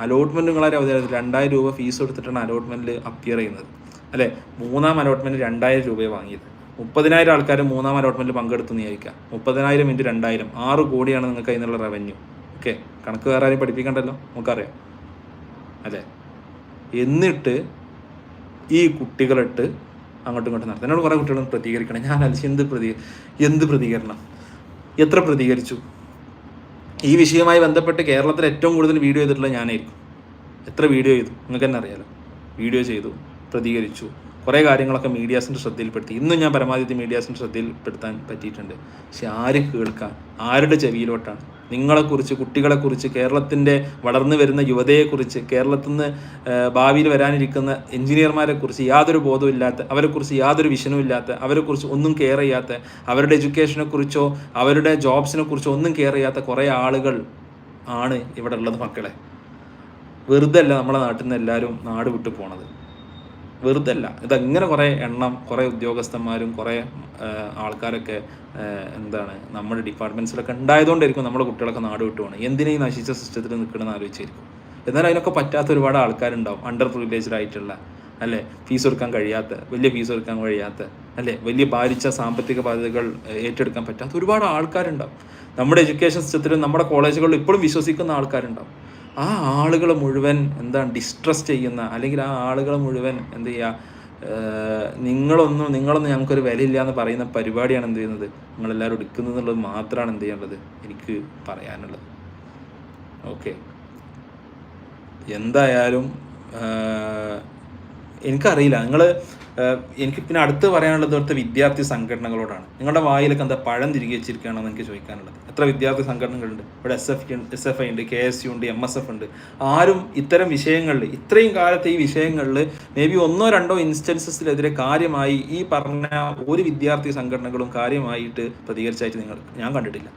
അലോട്ട്മെന്റ് നിങ്ങളാരും ഔദാര്യത്തിൽ രണ്ടായിരം രൂപ ഫീസ് കൊടുത്തിട്ടാണ് അലോട്ട്മെന്റിൽ അപ്പിയർ ചെയ്യുന്നത്. അല്ലേ? മൂന്നാം അലോട്ട്മെന്റ് രണ്ടായിരം രൂപയെ വാങ്ങിയത്. മുപ്പതിനായിരം ആൾക്കാർ മൂന്നാം അലോട്ട്മെന്റിൽ പങ്കെടുത്തു നിയോഗിക്കാം മുപ്പതിനായിരം ഇന്റു രണ്ടായിരം. ആറ് കോടിയാണ് നിങ്ങൾക്ക് അതിനുള്ള റവന്യൂ ഓക്കെ കണക്ക് വേറെ ആരെയും പഠിപ്പിക്കണ്ടല്ലോ? നമുക്കറിയാം. അല്ലേ എന്നിട്ട് ഈ കുട്ടികളിട്ട് അങ്ങോട്ടും ഇങ്ങോട്ടും നടത്തും. എന്നോട് കുറേ കുട്ടികളും പ്രതികരിക്കണം. ഞാൻ അലസി എന്ത് പ്രതി എന്ത് പ്രതികരണം? എത്ര പ്രതികരിച്ചു? ഈ വിഷയവുമായി ബന്ധപ്പെട്ട് കേരളത്തിൽ ഏറ്റവും കൂടുതൽ വീഡിയോ ചെയ്തിട്ടുള്ള ഞാനായിരിക്കും. എത്ര വീഡിയോ ചെയ്തു? നിങ്ങൾക്ക് തന്നെ അറിയാലോ. വീഡിയോ ചെയ്തു പ്രതികരിച്ചു കുറേ കാര്യങ്ങളൊക്കെ മീഡിയാസിന്റെ ശ്രദ്ധയിൽപ്പെടുത്തി. ഇന്നും ഞാൻ പരമാവധി മീഡിയാസിന്റെ ശ്രദ്ധയിൽപ്പെടുത്താൻ പറ്റിയിട്ടുണ്ട്. പക്ഷെ ആര് കേൾക്കാൻ ആരുടെ ചെവിയിലോട്ടാണ്? നിങ്ങളെക്കുറിച്ച് കുട്ടികളെക്കുറിച്ച് കേരളത്തിന്റെ വളർന്നു വരുന്ന യുവതയെക്കുറിച്ച് കേരളത്തിൽ നിന്ന് ഭാവിയിൽ വരാനിരിക്കുന്ന എഞ്ചിനീയർമാരെ കുറിച്ച് യാതൊരു ബോധവും ഇല്ലാത്ത അവരെക്കുറിച്ച് യാതൊരു വിഷനും ഇല്ലാത്ത അവരെക്കുറിച്ച് ഒന്നും കെയർ ചെയ്യാത്ത അവരുടെ എഡ്യൂക്കേഷനെ കുറിച്ചോ അവരുടെ ജോബ്സിനെ കുറിച്ചോ ഒന്നും കെയർ ചെയ്യാത്ത കുറേ ആളുകൾ ആണ് ഇവിടെ ഉള്ളത് മക്കളെ. വെറുതെ അല്ല നമ്മുടെ നാട്ടിൽ നിന്ന് എല്ലാവരും നാട് വിട്ടു പോണത്. വെറുതെ അല്ല ഇതങ്ങനെ കുറേ എണ്ണം കുറേ ഉദ്യോഗസ്ഥന്മാരും കുറേ ആൾക്കാരൊക്കെ എന്താണ് നമ്മുടെ ഡിപ്പാർട്ട്മെന്റ്സിലൊക്കെ ഉണ്ടായതുകൊണ്ടായിരിക്കും നമ്മുടെ കുട്ടികളൊക്കെ നാട് വിട്ടു പോകണം എന്തിനാ ഈ നശിച്ച സിസ്റ്റത്തിൽ നിൽക്കണമെന്ന് ആലോചിച്ചായിരിക്കും. എന്നാൽ അതിനൊക്കെ പറ്റാത്ത ഒരുപാട് ആൾക്കാരുണ്ടാവും. അണ്ടർ പ്രിവിലേജ്ഡ് ആയിട്ടുള്ള അല്ലേ? ഫീസ് കൊടുക്കാൻ കഴിയാത്ത വലിയ ഫീസ് കൊടുക്കാൻ കഴിയാത്ത അല്ലേ? വലിയ ഭാരിച്ച സാമ്പത്തിക ബാധ്യതകൾ ഏറ്റെടുക്കാൻ പറ്റാത്ത ഒരുപാട് ആൾക്കാരുണ്ടാവും. നമ്മുടെ എഡ്യൂക്കേഷൻ സിസ്റ്റത്തിലും നമ്മുടെ കോളേജുകളിലും ഇപ്പോഴും വിശ്വസിക്കുന്ന ആൾക്കാരുണ്ടാവും. ആ ആളുകളെ മുഴുവൻ എന്താണ് ഡിസ്ട്രസ് ചെയ്യുന്ന അല്ലെങ്കിൽ ആ ആളുകളെ മുഴുവൻ എന്ത് ചെയ്യുക? നിങ്ങളൊന്നും നിങ്ങളൊന്നും ഞങ്ങൾക്കൊരു വിലയില്ല എന്ന് പറയുന്ന പരിപാടിയാണ് എന്ത് ചെയ്യുന്നത്? നിങ്ങളെല്ലാവരും എടുക്കുന്നത് എന്നുള്ളത് മാത്രമാണ് എന്ത് ചെയ്യാനുള്ളത് എനിക്ക് പറയാനുള്ളത്. ഓക്കെ. എന്തായാലും എനിക്കറിയില്ല. നിങ്ങൾ എനിക്ക് പിന്നെ അടുത്ത് പറയാനുള്ളത് ഇവിടുത്തെ വിദ്യാർത്ഥി സംഘടനകളോടാണ്. നിങ്ങളുടെ വായിലൊക്കെ എന്താ പഴം തിരികെ വെച്ചിരിക്കുകയാണെന്ന് എനിക്ക് ചോദിക്കാനുള്ളത്. എത്ര വിദ്യാർത്ഥി സംഘടനകളുണ്ട്? ഇവിടെ S F S F I ഉണ്ട് കെ എസ് യു ഉണ്ട് എം എസ് എഫ് ഉണ്ട്. ആരും ഇത്തരം വിഷയങ്ങളിൽ ഇത്രയും കാലത്തെ ഈ വിഷയങ്ങളിൽ മേ ബി ഒന്നോ രണ്ടോ ഇൻസ്റ്റൻസസിലെതിരെ കാര്യമായി ഈ പറഞ്ഞ ഒരു വിദ്യാർത്ഥി സംഘടനകളും കാര്യമായിട്ട് പ്രതികരിച്ചായിട്ട് നിങ്ങൾ ഞാൻ കണ്ടിട്ടില്ല.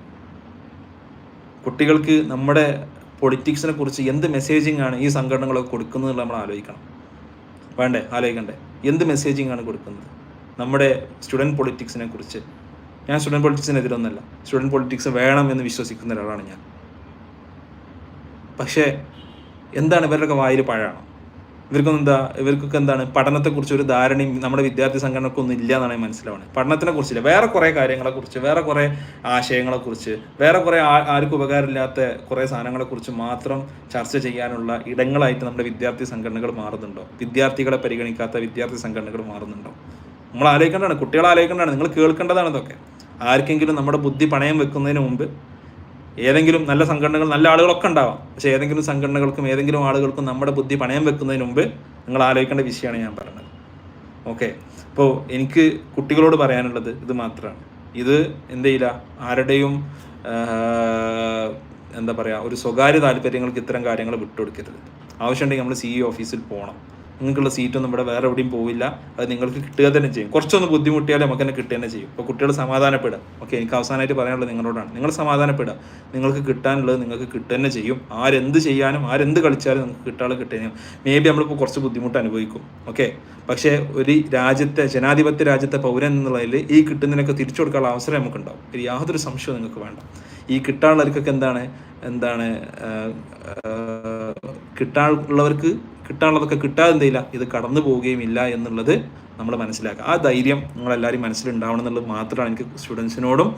കുട്ടികൾക്ക് നമ്മുടെ പൊളിറ്റിക്സിനെ കുറിച്ച് എന്ത് മെസ്സേജിങ് ആണ് ഈ സംഘടനകളൊക്കെ കൊടുക്കുന്നത് നമ്മൾ ആലോചിക്കണം. വേണ്ടേ? ആലോചിക്കണ്ടേ? എന്ത് മെസ്സേജിങ് ആണ് കൊടുക്കുന്നത്? നമ്മുടെ സ്റ്റുഡന്റ് പൊളിറ്റിക്സിനെ കുറിച്ച്. ഞാൻ സ്റ്റുഡന്റ് പൊളിറ്റിക്സിനെതിരൊന്നല്ല സ്റ്റുഡന്റ് പൊളിറ്റിക്സ് വേണം എന്ന് വിശ്വസിക്കുന്ന ഒരാളാണ് ഞാൻ. പക്ഷേ എന്താണ് ഇവരുടെയൊക്കെ വായിൽ പഴാണോ? ഇവർക്കൊന്നും എന്താ ഇവർക്കൊക്കെ എന്താണ് പഠനത്തെക്കുറിച്ച് ഒരു ധാരണയും നമ്മുടെ വിദ്യാർത്ഥി സംഘടനക്കൊന്നും ഇല്ല എന്നാണ് മനസ്സിലാവുന്നത്. പഠനത്തിനെ കുറിച്ചില്ല വേറെ കുറേ കാര്യങ്ങളെക്കുറിച്ച് വേറെ കുറേ ആശയങ്ങളെക്കുറിച്ച് വേറെ കുറേ ആർക്കും ഉപകാരമില്ലാത്ത കുറേ സാധനങ്ങളെക്കുറിച്ച് മാത്രം ചർച്ച ചെയ്യാനുള്ള ഇടങ്ങളായിട്ട് നമ്മുടെ വിദ്യാർത്ഥി സംഘടനകൾ മാറുന്നുണ്ടോ? വിദ്യാർത്ഥികളെ പരിഗണിക്കാത്ത വിദ്യാർത്ഥി സംഘടനകൾ മാറുന്നുണ്ടോ? നമ്മൾ ആലോചിക്കേണ്ടതാണ് കുട്ടികൾ ആലോചിക്കേണ്ടതാണ് നിങ്ങൾ കേൾക്കേണ്ടതാണ് ഇതൊക്കെ. ആർക്കെങ്കിലും നമ്മുടെ ബുദ്ധി പണയം വെക്കുന്നതിന് മുമ്പ് ഏതെങ്കിലും നല്ല സംഘടനകൾ നല്ല ആളുകളൊക്കെ ഉണ്ടാവാം. പക്ഷേ ഏതെങ്കിലും സംഘടനകൾക്കും ഏതെങ്കിലും ആളുകൾക്കും നമ്മുടെ ബുദ്ധി പണയം വെക്കുന്നതിന് മുമ്പ് നിങ്ങൾ ആലോചിക്കേണ്ട വിഷയമാണ് ഞാൻ പറയുന്നത് ഓക്കെ. അപ്പോൾ എനിക്ക് കുട്ടികളോട് പറയാനുള്ളത് ഇത് മാത്രമാണ്. ഇത് എന്ത് ചെയ്യില്ല? ആരുടെയും എന്താ പറയുക ഒരു സ്വകാര്യ താല്പര്യങ്ങൾക്ക് ഇത്തരം കാര്യങ്ങൾ വിട്ടുകൊടുക്കരുത്. ആവശ്യമുണ്ടെങ്കിൽ നമ്മൾ സി ഓഫീസിൽ പോകണം. നിങ്ങൾക്കുള്ള സീറ്റൊന്നും ഇവിടെ വേറെ എവിടെയും പോവില്ല. അത് നിങ്ങൾക്ക് കിട്ടുക തന്നെ ചെയ്യും. കുറച്ചൊന്ന് ബുദ്ധിമുട്ടിയാലേ നമുക്ക് തന്നെ കിട്ടുക തന്നെ ചെയ്യും. അപ്പോൾ കുട്ടികൾ സമാധാനപ്പെടുക. ഓക്കെ എനിക്ക് അവസാനമായിട്ട് പറയാനുള്ളത് നിങ്ങളോടാണ്. നിങ്ങൾ സമാധാനപ്പെടുക. നിങ്ങൾക്ക് കിട്ടാനുള്ളത് നിങ്ങൾക്ക് കിട്ടുക തന്നെ ചെയ്യും. ആരെന്ത് ചെയ്യാനും ആരെന്ത് കളിച്ചാലും നിങ്ങൾക്ക് കിട്ടാനുള്ള കിട്ടുകയും മേ ബി നമ്മളിപ്പോൾ കുറച്ച് ബുദ്ധിമുട്ട് അനുഭവിക്കും. ഓക്കെ പക്ഷേ ഒരു രാജ്യത്തെ ജനാധിപത്യ രാജ്യത്തെ പൗരൻ എന്നുള്ളതിൽ ഈ കിട്ടുന്നതിനൊക്കെ തിരിച്ചു കൊടുക്കാനുള്ള അവസരം നമുക്കുണ്ടാവും. യാതൊരു സംശയവും നിങ്ങൾക്ക് വേണ്ട. ഈ കിട്ടാനുള്ളവർക്കൊക്കെ എന്താണ്? എന്താണ്? കിട്ടാനുള്ളവർക്ക് കിട്ടാനുള്ളതൊക്കെ കിട്ടാതെ എന്തില്ല ഇത് കടന്നു പോവുകയും ഇല്ല എന്നുള്ളത് നമ്മൾ മനസ്സിലാക്കുക. ആ ധൈര്യം നിങ്ങളെല്ലാവരും മനസ്സിലുണ്ടാവണം എന്നുള്ളത് മാത്രമാണ് എനിക്ക് സ്റ്റുഡൻസിനോടും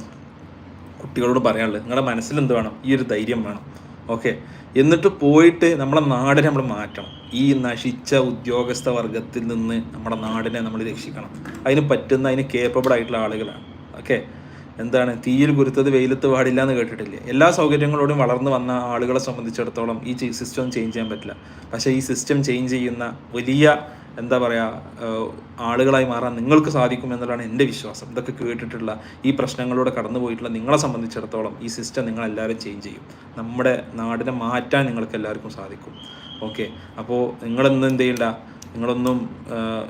കുട്ടികളോടും പറയാനുള്ളത്. നിങ്ങളുടെ മനസ്സിൽ എന്ത് വേണം? ഈ ഒരു ധൈര്യം വേണം. ഓക്കെ? എന്നിട്ട് പോയിട്ട് നമ്മളെ നാടിനെ നമ്മൾ മാറ്റണം. ഈ നശിച്ച ഉദ്യോഗസ്ഥ വർഗത്തിൽ നിന്ന് നമ്മുടെ നാടിനെ നമ്മൾ രക്ഷിക്കണം. അതിന് പറ്റുന്ന അതിന് കേപ്പബിൾ ആയിട്ടുള്ള ആളുകളാണ്. ഓക്കെ? എന്താണ് തീയിൽ കുരുത്തത് വെയിലത്ത് പാടില്ല എന്ന് കേട്ടിട്ടില്ലേ? എല്ലാ സൗകര്യങ്ങളോടും വളർന്നു വന്ന ആളുകളെ സംബന്ധിച്ചിടത്തോളം ഈ സിസ്റ്റം ചേഞ്ച് ചെയ്യാൻ പറ്റില്ല. പക്ഷേ ഈ സിസ്റ്റം ചേഞ്ച് ചെയ്യുന്ന വലിയ എന്താ പറയുക ആളുകളായി മാറാൻ നിങ്ങൾക്ക് സാധിക്കും എന്നുള്ളതാണ് എന്റെ വിശ്വാസം. ഇതൊക്കെ കേട്ടിട്ടുള്ള ഈ പ്രശ്നങ്ങളിലൂടെ കടന്നു പോയിട്ടുള്ള നിങ്ങളെ സംബന്ധിച്ചിടത്തോളം ഈ സിസ്റ്റം നിങ്ങളെല്ലാവരും ചേഞ്ച് ചെയ്യും. നമ്മുടെ നാടിനെ മാറ്റാൻ നിങ്ങൾക്ക് എല്ലാവർക്കും സാധിക്കും. ഓക്കെ. അപ്പോൾ നിങ്ങളെന്ത് എന്ത് ചെയ്യണ്ട? നിങ്ങളൊന്നും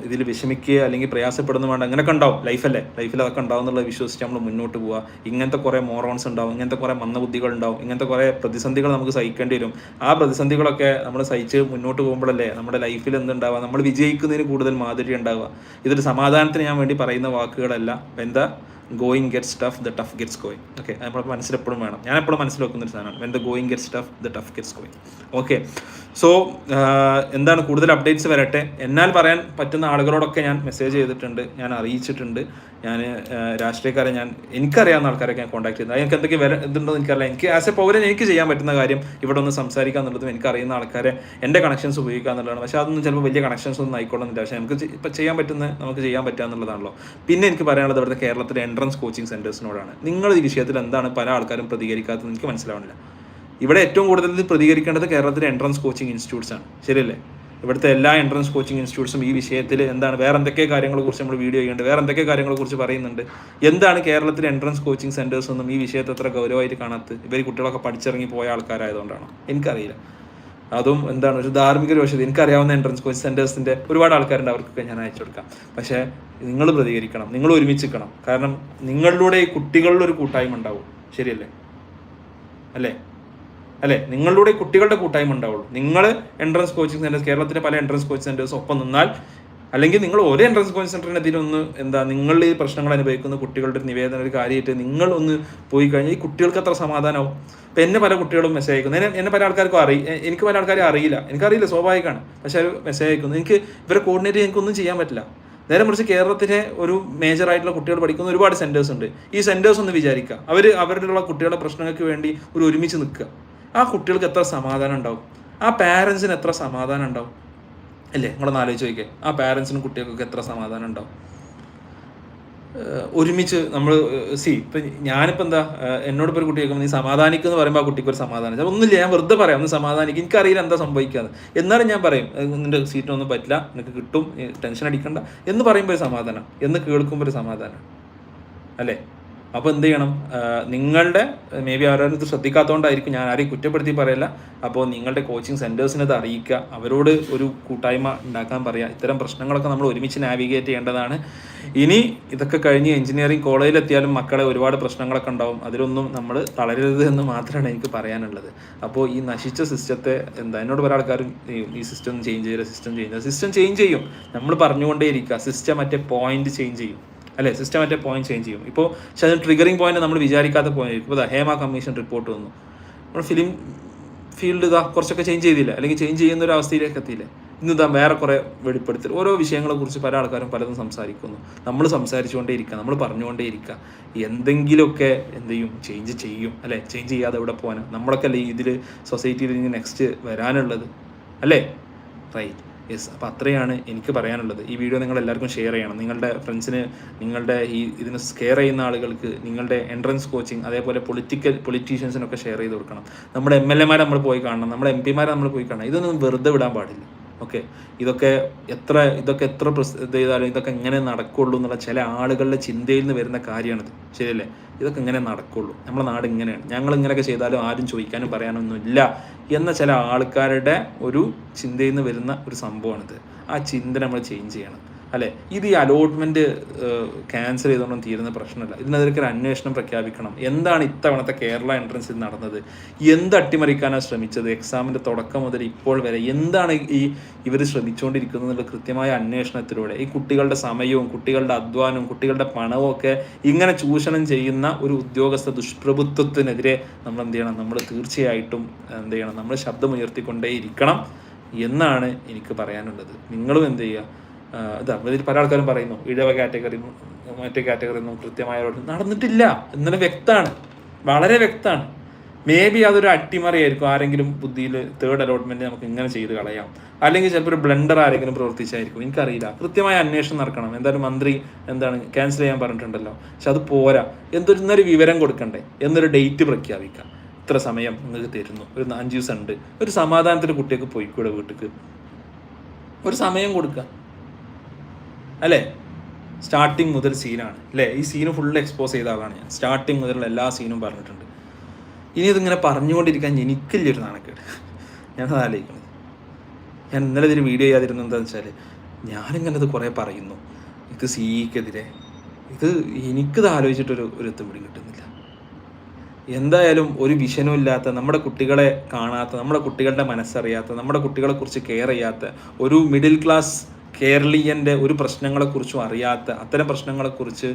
ഇതിൽ വിഷമിക്കുക അല്ലെങ്കിൽ പ്രയാസപ്പെടുന്നു വേണ്ട അങ്ങനെയൊക്കെ ഉണ്ടാവും. ലൈഫല്ലേ? ലൈഫിൽ അതൊക്കെ ഉണ്ടാവും എന്നുള്ളത് വിശ്വസിച്ച് നമ്മൾ മുന്നോട്ട് പോവുക. ഇങ്ങനത്തെ കുറേ മോറോൺസ് ഉണ്ടാവും ഇങ്ങനത്തെ കുറേ മന്ദബുദ്ധികൾ ഉണ്ടാവും ഇങ്ങനത്തെ കുറേ പ്രതിസന്ധികൾ നമുക്ക് സഹിക്കേണ്ടി വരും. ആ പ്രതിസന്ധികളൊക്കെ നമ്മൾ സഹിച്ച് മുന്നോട്ട് പോകുമ്പോഴല്ലേ നമ്മുടെ ലൈഫിൽ എന്തുണ്ടാവുക? നമ്മൾ വിജയിക്കുന്നതിന് കൂടുതൽ മാതൃക ഉണ്ടാവുക. ഇതൊരു സമാധാനത്തിന് ഞാൻ വേണ്ടി പറയുന്ന വാക്കുകളല്ല. എന്താ? Going gets tough the tough gets going okay നമ്മൾ മനസ്സിലെപ്പോഴും വേണം. ഞാൻ എപ്പോഴും മനസ്സിൽ വെക്കുന്ന ഒരു സാധനമാണ്. When the going gets tough the tough gets going okay so എന്താണ് കൂടുതൽ അപ്ഡേറ്റ്സ് വരട്ടെ? എന്നാൽ പറയാൻ പറ്റുന്ന ആളുകളോടൊക്കെ ഞാൻ മെസ്സേജ് ചെയ്തിട്ടുണ്ട്. ഞാൻ അറിയിച്ചിട്ടുണ്ട്. ഞാൻ രാഷ്ട്രീയക്കാരെ ഞാൻ എനിക്കറിയാവുന്ന ആൾക്കാരൊക്കെ ഞാൻ കോൺടാക്ട് ചെയ്തത് എനിക്ക് എന്തൊക്കെ വില ഇതുണ്ടോ എനിക്കറിയില്ല. എനിക്ക് ആസ് എ പൗരൻ എനിക്ക് ചെയ്യാൻ പറ്റുന്ന കാര്യം ഇവിടെ ഒന്ന് സംസാരിക്കുക എന്നുള്ളതും എനിക്ക് അറിയുന്ന ആൾക്കാരെ എന്റെ കണക്ഷൻസ് ഉപയോഗിക്കുക എന്നുള്ളതാണ്. പക്ഷേ അതൊന്നും ചിലപ്പോൾ വലിയ കണക്ഷൻസ് ഒന്നും ആയിക്കോളുന്നില്ല പക്ഷേ നമുക്ക് ഇപ്പം ചെയ്യാൻ പറ്റുന്ന നമുക്ക് ചെയ്യാൻ പറ്റുക എന്നുള്ളതാണല്ലോ. പിന്നെ എനിക്ക് പറയാനുള്ളത് ഇവിടുത്തെ കേരളത്തിലെ എൻട്രൻസ് കോച്ചിങ് സെന്റേഴ്സിനോടാണ് നിങ്ങൾ ഈ വിഷയത്തിൽ എന്താണ് പല ആൾക്കാരും പ്രതികരിക്കാത്തത് എനിക്ക് മനസ്സിലാവുന്നില്ല. ഇവിടെ ഏറ്റവും കൂടുതൽ പ്രതികരിക്കേണ്ടത് കേരളത്തിലെ എൻട്രൻസ് കോച്ചിങ് ഇൻസ്റ്റിറ്റ്യൂട്ട്സ് ആണ്. ശരിയല്ലേ? ഇവിടുത്തെ എല്ലാ എൻട്രൻസ് കോച്ചിങ് ഇൻസ്റ്റിറ്റ്യൂട്ട്സും ഈ വിഷയത്തിൽ എന്താണ് വേറെ എന്തൊക്കെ കാര്യങ്ങളെ കുറിച്ച് നമ്മൾ വീഡിയോ ചെയ്യുന്നുണ്ട് വേറെ എന്തൊക്കെ കാര്യങ്ങളെ കുറിച്ച് പറയുന്നുണ്ട് എന്താണ് കേരളത്തിലെ എൻട്രൻസ് കോച്ചിങ് സെന്റേഴ്സ് ഒന്നും ഈ വിഷയത്തെ അത്ര ഗൗരവമായിട്ട് കാണാത്തത് ഇവർ കുട്ടികളൊക്കെ പഠിച്ചിറങ്ങി പോയ ആൾക്കാരായതുകൊണ്ടാണോ? എനിക്കറിയില്ല. അതും എന്താണ് ഒരു ധാർമ്മിക രോഷത എനിക്കറിയാവുന്ന എൻട്രൻസ് കോച്ചിങ് സെന്റേഴ്സിന്റെ ഒരുപാട് ആൾക്കാരുണ്ട് അവർക്കൊക്കെ ഞാൻ അയച്ചു കൊടുക്കാം. പക്ഷേ നിങ്ങൾ പ്രതികരിക്കണം. നിങ്ങൾ ഒരുമിച്ചിക്കണം കാരണം നിങ്ങളിലൂടെ ഈ കുട്ടികളുടെ ഒരു കൂട്ടായ്മ ഉണ്ടാവും. ശരിയല്ലേ? അല്ലേ? അല്ലേ? നിങ്ങളിലൂടെ കുട്ടികളുടെ കൂട്ടായ്മ ഉണ്ടാവുള്ളൂ. നിങ്ങൾ എൻട്രൻസ് കോച്ചിങ് സെന്റേഴ്സ് കേരളത്തിലെ പല എൻട്രൻസ് കോച്ചിങ് സെന്റേഴ്സ് ഒപ്പം നിന്നാൽ അല്ലെങ്കിൽ നിങ്ങൾ ഒരേ എൻട്രൻസ് കോച്ചിങ് സെന്ററിന് ഒന്ന് എന്താ നിങ്ങൾ ഈ പ്രശ്നങ്ങൾ അനുഭവിക്കുന്ന കുട്ടികളുടെ നിവേദന ഒരു കാര്യമായിട്ട് നിങ്ങൾ ഒന്ന് പോയി കഴിഞ്ഞാൽ ഈ കുട്ടികൾക്ക് അത്ര സമാധാനമാവും. ഇപ്പം എന്നെ പല കുട്ടികളും മെസ്സേജ് അയക്കുന്നു. എന്നെ എന്നെ പല ആൾക്കാർക്കും അറിയി എനിക്ക് പല ആൾക്കാരെ അറിയില്ല. എനിക്കറിയില്ല സ്വാഭാവികമാണ്. പക്ഷേ അവർ മെസ്സേജ് അയക്കുന്നു. എനിക്ക് ഇവരെ കോർഡിനേറ്റ് എനിക്കൊന്നും ചെയ്യാൻ പറ്റില്ല. നേരെ മറിച്ച് കേരളത്തിലെ ഒരു മേജർ ആയിട്ടുള്ള കുട്ടികൾ പഠിക്കുന്ന ഒരുപാട് സെന്റേഴ്സ് ഉണ്ട്. ഈ സെന്റേഴ്സ് ഒന്ന് വിചാരിക്കുക അവർ അവരുടെ കുട്ടികളുടെ പ്രശ്നങ്ങൾക്ക് വേണ്ടി ഒരു ഒരുമിച്ച് നിൽക്കുക ആ കുട്ടികൾക്ക് എത്ര സമാധാനം ഉണ്ടാവും? ആ പാരൻസിന് എത്ര സമാധാനം ഉണ്ടാവും? അല്ലേ? നിങ്ങളൊന്ന് ആലോചിച്ച് നോക്കിയേ ആ പാരൻസിനും കുട്ടികൾക്കൊക്കെ എത്ര സമാധാനം ഉണ്ടാവും? ഒരുമിച്ച് നമ്മൾ സി ഇപ്പം ഞാനിപ്പോൾ എന്താ എന്നോട് ഒരു കുട്ടി കേൾക്കുമ്പോൾ നീ സമാധാനിക്കുക എന്ന് പറയുമ്പോൾ ആ കുട്ടിക്ക് ഒരു സമാധാനം. ഒന്നുമില്ല ഞാൻ വെറുതെ പറയാം ഒന്ന് സമാധാനിക്കും എനിക്കറിയില്ല എന്താ സംഭവിക്കാതെ എന്നാലും ഞാൻ പറയും നിന്റെ സീറ്റിനൊന്നും പറ്റില്ല നിനക്ക് കിട്ടും ടെൻഷൻ അടിക്കണ്ട എന്ന് പറയുമ്പോൾ ഒരു സമാധാനം എന്ന് കേൾക്കുമ്പോൾ ഒരു സമാധാനം. അല്ലേ? അപ്പോൾ എന്ത് ചെയ്യണം? നിങ്ങളുടെ മേ ബി ഇത് ശ്രദ്ധിക്കാത്തതുകൊണ്ടായിരിക്കും ഞാൻ ആരെയും കുറ്റപ്പെടുത്തി പറയില്ല. അപ്പോൾ നിങ്ങളുടെ കോച്ചിങ് സെന്റേഴ്സിനെ അത് അറിയിക്കുക. അവരോട് ഒരു കൂട്ടായ്മ ഉണ്ടാക്കാൻ പറയുക ഇത്തരം പ്രശ്നങ്ങളൊക്കെ നമ്മൾ ഒരുമിച്ച് നാവിഗേറ്റ് ചെയ്യേണ്ടതാണ്. ഇനി ഇതൊക്കെ കഴിഞ്ഞ് എഞ്ചിനീയറിംഗ് കോളേജിലെത്തിയാലും മക്കളെ ഒരുപാട് പ്രശ്നങ്ങളൊക്കെ ഉണ്ടാവും. അതിലൊന്നും നമ്മൾ തളരരുത് എന്ന് മാത്രമാണ് എനിക്ക് പറയാനുള്ളത്. അപ്പോൾ ഈ നശിച്ച സിസ്റ്റത്തെ എന്താ എന്നോട് പല ആൾക്കാരും ഈ- സിസ്റ്റം ചേഞ്ച് ചെയ്യുക സിസ്റ്റം ചേഞ്ച് സിസ്റ്റം ചേഞ്ച് ചെയ്യും. നമ്മൾ പറഞ്ഞുകൊണ്ടേ ഇരിക്കുക സിസ്റ്റം മറ്റേ പോയിന്റ് ചേഞ്ച് ചെയ്യും. അല്ലേ? സിസ്റ്റം പോയിന്റ് ചേഞ്ച് ചെയ്യും. ഇപ്പോൾ പക്ഷെ അതിന് ട്രിഗറിങ് പോയിന്റ് നമ്മൾ വിചാരിക്കാത്ത പോയിന്റ് ഇപ്പോൾ ഹേമ കമ്മീഷൻ റിപ്പോർട്ട് വന്നു. നമ്മൾ ഫിലിം ഫീൽഡ് ഇതാ കുറച്ചൊക്കെ ചേഞ്ച് ചെയ്തില്ല? അല്ലെങ്കിൽ ചേഞ്ച് ചെയ്യുന്ന ഒരു അവസ്ഥയിലേക്ക് എത്തിയില്ല? ഇന്ന് ഇതാ വേറെ കുറേ വെളിപ്പെടുത്തൽ ഓരോ വിഷയങ്ങളെ കുറിച്ച് പല ആൾക്കാരും പലതും സംസാരിക്കുന്നു. നമ്മൾ സംസാരിച്ചുകൊണ്ടേ ഇരിക്കുക നമ്മൾ പറഞ്ഞുകൊണ്ടേ ഇരിക്കുക എന്തെങ്കിലുമൊക്കെ എന്ത് ചെയ്യും? ചേഞ്ച് ചെയ്യും അല്ലേ? ചേഞ്ച് ചെയ്യാതെ എവിടെ പോകാനാണ് നമ്മളൊക്കെ അല്ലേ ഇതിൽ സൊസൈറ്റിയിൽ ഇനി നെക്സ്റ്റ് വരാനുള്ളത്. അല്ലേ? റൈറ്റ് യെസ് അപ്പോൾ അത്രയാണ് എനിക്ക് പറയാനുള്ളത്. ഈ വീഡിയോ നിങ്ങൾ എല്ലാവർക്കും ഷെയർ ചെയ്യണം. നിങ്ങളുടെ ഫ്രണ്ട്സിന് നിങ്ങളുടെ ഈ ഇതിന് കെയർ ചെയ്യുന്ന ആളുകൾക്ക് നിങ്ങളുടെ എൻട്രൻസ് കോച്ചിങ് അതേപോലെ പൊളിറ്റിക്കൽ പൊളിറ്റീഷ്യൻസിനൊക്കെ ഷെയർ ചെയ്ത് കൊടുക്കണം. നമ്മുടെ എം എൽ എമാരെ നമ്മൾ പോയി കാണണം. നമ്മുടെ എം പിമാരെ നമ്മൾ പോയി കാണണം. ഇതൊന്നും വെറുതെ വിടാൻ പാടില്ല. ഓക്കെ. ഇതൊക്കെ എത്ര ഇതൊക്കെ എത്ര ഇത് ചെയ്താലും ഇതൊക്കെ എങ്ങനെ നടക്കുള്ളൂ എന്നുള്ള ചില ആളുകളുടെ ചിന്തയിൽ നിന്ന് വരുന്ന കാര്യമാണിത്. ശരിയല്ലേ? ഇതൊക്കെ ഇങ്ങനെ നടക്കുള്ളൂ. നമ്മുടെ നാട് ഇങ്ങനെയാണ്. ഞങ്ങൾ ഇങ്ങനെയൊക്കെ ചെയ്താലും ആരും ചോദിക്കാനും പറയാനൊന്നും ഇല്ല എന്ന ചില ആൾക്കാരുടെ ഒരു ചിന്തയിൽ നിന്ന് വരുന്ന ഒരു സംഭവമാണിത്. ആ ചിന്ത നമ്മൾ ചേഞ്ച് ചെയ്യണം. അല്ലേ? ഇത് ഈ അലോട്ട്മെന്റ് ക്യാൻസൽ ചെയ്തോണ്ടും തീരുന്ന പ്രശ്നമല്ല. ഇതിനെതിരെ ഒരു അന്വേഷണം പ്രഖ്യാപിക്കണം. എന്താണ് ഇത്തവണത്തെ കേരള എൻട്രൻസിൽ നടന്നത്? എന്ത് അട്ടിമറിക്കാനാണ് ശ്രമിച്ചത്? എക്സാമിന്റെ തുടക്കം മുതൽ ഇപ്പോൾ വരെ എന്താണ് ഈ ഇവർ ശ്രമിച്ചുകൊണ്ടിരിക്കുന്നത് എന്നുള്ള കൃത്യമായ അന്വേഷണത്തിലൂടെ? ഈ കുട്ടികളുടെ സമയവും കുട്ടികളുടെ അധ്വാനവും കുട്ടികളുടെ പണവും ഒക്കെ ഇങ്ങനെ ചൂഷണം ചെയ്യുന്ന ഒരു ഉദ്യോഗസ്ഥ ദുഷ്പ്രഭുത്വത്തിനെതിരെ നമ്മൾ എന്ത് ചെയ്യണം? നമ്മൾ തീർച്ചയായിട്ടും എന്ത് ചെയ്യണം? നമ്മൾ ശബ്ദമുയർത്തിക്കൊണ്ടേയിരിക്കണം എന്നാണ് എനിക്ക് പറയാനുള്ളത്. നിങ്ങളും എന്ത് ചെയ്യുക? ഇതാ ഇതിൽ പല ആൾക്കാരും പറയുന്നു ഇഴവ കാറ്റഗറി മറ്റേ കാറ്റഗറി ഒന്നും കൃത്യമായ നടന്നിട്ടില്ല. ഇന്നലെ വ്യക്തമാണ്. വളരെ വ്യക്തമാണ്. മേ ബി അതൊരു അട്ടിമറിയായിരിക്കും. ആരെങ്കിലും ബുദ്ധിയിൽ തേർഡ് അലോട്ട്മെന്റ് നമുക്ക് ഇങ്ങനെ ചെയ്ത് കളയാം. അല്ലെങ്കിൽ ചിലപ്പോൾ ഒരു ബ്ലണ്ടർ ആരെങ്കിലും പ്രവർത്തിച്ചായിരിക്കും. എനിക്കറിയില്ല. കൃത്യമായ അന്വേഷണം നടക്കണം. എന്തായാലും മന്ത്രി എന്താണ് ക്യാൻസൽ ചെയ്യാൻ പറഞ്ഞിട്ടുണ്ടല്ലോ. പക്ഷെ അത് പോരാ. എന്തൊരു ഇന്നൊരു വിവരം കൊടുക്കണ്ടേ? എന്നൊരു ഡേറ്റ് പ്രഖ്യാപിക്കാം ഇത്ര സമയം നിങ്ങൾക്ക് തരുന്നു. ഒരു അഞ്ച് ദിവസം ഉണ്ട്. ഒരു സമാധാനത്തിൽ കുട്ടിയൊക്കെ പോയിക്കൂടെ വീട്ടിക്ക്? ഒരു സമയം കൊടുക്കുക. അല്ലേ? സ്റ്റാർട്ടിങ് മുതൽ സീനാണ് അല്ലേ? ഈ സീന് ഫുൾ എക്സ്പോസ് ചെയ്ത ആളാണ് ഞാൻ. സ്റ്റാർട്ടിങ് മുതലുള്ള എല്ലാ സീനും പറഞ്ഞിട്ടുണ്ട്. ഇനി ഇതിങ്ങനെ പറഞ്ഞുകൊണ്ടിരിക്കാൻ എനിക്കില്ലൊരു നാണക്കേട്. ഞാനത് ആലോചിക്കുന്നത് ഞാൻ ഇന്നലെ ഇതിന് വീഡിയോ ചെയ്യാതിരുന്നത് എന്താണെന്ന് വെച്ചാൽ ഞാനിങ്ങനെ ഇത് കുറേ പറയുന്നു. ഇത് സിഇക്കെതിരെ ഇത് എനിക്കിത് ആലോചിച്ചിട്ടൊരു ഒരു എത്തുപിടി കിട്ടുന്നില്ല. എന്തായാലും ഒരു വിഷനും ഇല്ലാത്ത നമ്മുടെ കുട്ടികളെ കാണാത്ത നമ്മുടെ കുട്ടികളുടെ മനസ്സറിയാത്ത നമ്മുടെ കുട്ടികളെക്കുറിച്ച് കെയർ ചെയ്യാത്ത ഒരു മിഡിൽ ക്ലാസ് കേരളീയന്റെ ഒരു പ്രശ്നങ്ങളെക്കുറിച്ചും അറിയാത്ത അത്തരം പ്രശ്നങ്ങളെക്കുറിച്ച്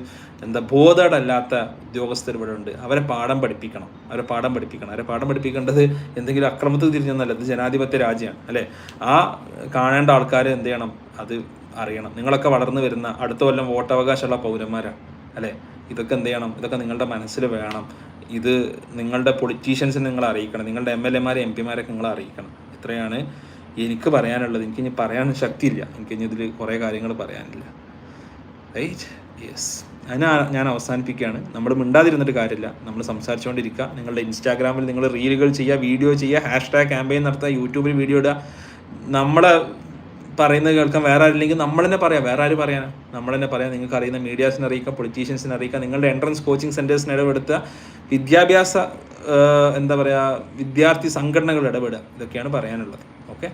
എന്താ ബോധടല്ലാത്ത ഉദ്യോഗസ്ഥർ ഇവിടെ ഉണ്ട്. അവരെ പാഠം പഠിപ്പിക്കണം. അവരെ പാഠം പഠിപ്പിക്കണം. അവരെ പാഠം പഠിപ്പിക്കേണ്ടത് എന്തെങ്കിലും അക്രമത്തിൽ തിരിഞ്ഞൊന്നല്ല ഇത് ജനാധിപത്യ രാജ്യമാണ് അല്ലേ? ആ കാണേണ്ട ആൾക്കാർ എന്ത് ചെയ്യണം? അത് അറിയണം. നിങ്ങളൊക്കെ വളർന്നു വരുന്ന അടുത്ത കൊല്ലം വോട്ടവകാശമുള്ള പൗരന്മാരാണ് അല്ലേ? ഇതൊക്കെ എന്ത് ചെയ്യണം? ഇതൊക്കെ നിങ്ങളുടെ മനസ്സിൽ വേണം. ഇത് നിങ്ങളുടെ പൊളിറ്റീഷ്യൻസിനെ നിങ്ങൾ അറിയിക്കണം. നിങ്ങളുടെ എം എൽ എമാരെ എം പിമാരൊക്കെ നിങ്ങൾ അറിയിക്കണം. ഇത്രയാണ് എനിക്ക് പറയാനുള്ളത് എനിക്ക് ഇനി പറയാൻ ശക്തിയില്ല. എനിക്ക് ഇനി ഇതിൽ കുറേ കാര്യങ്ങൾ പറയാനില്ല. റൈറ്റ് യെസ് അതിനാ ഞാൻ അവസാനിപ്പിക്കുകയാണ്. നമ്മൾ മിണ്ടാതിരുന്നിട്ട് കാര്യമില്ല. നമ്മൾ സംസാരിച്ചുകൊണ്ടിരിക്കുക നിങ്ങളുടെ ഇൻസ്റ്റാഗ്രാമിൽ നിങ്ങൾ റീലുകൾ ചെയ്യുക വീഡിയോ ചെയ്യുക ഹാഷ്ടാഗ് ക്യാമ്പയിൻ നടത്തുക യൂട്യൂബിൽ വീഡിയോ ഇടുക. നമ്മളെ പറയുന്നത് കേൾക്കാൻ വേറെ ആരില്ലെങ്കിൽ നമ്മൾ തന്നെ പറയാം. വേറെ ആര് പറയാനാ? നമ്മൾ തന്നെ പറയാം. നിങ്ങൾക്ക് അറിയുന്ന മീഡിയാസിനെ അറിയിക്കുക പൊളിറ്റീഷ്യൻസിനെ അറിയിക്കുക നിങ്ങളുടെ എൻട്രൻസ് കോച്ചിങ് സെന്റേഴ്സിന് ഇടപെടുത്തുക വിദ്യാഭ്യാസ എന്താ പറയുക വിദ്യാർത്ഥി സംഘടനകൾ ഇടപെടുക. ഇതൊക്കെയാണ് പറയാനുള്ളത്. ഓക്കെ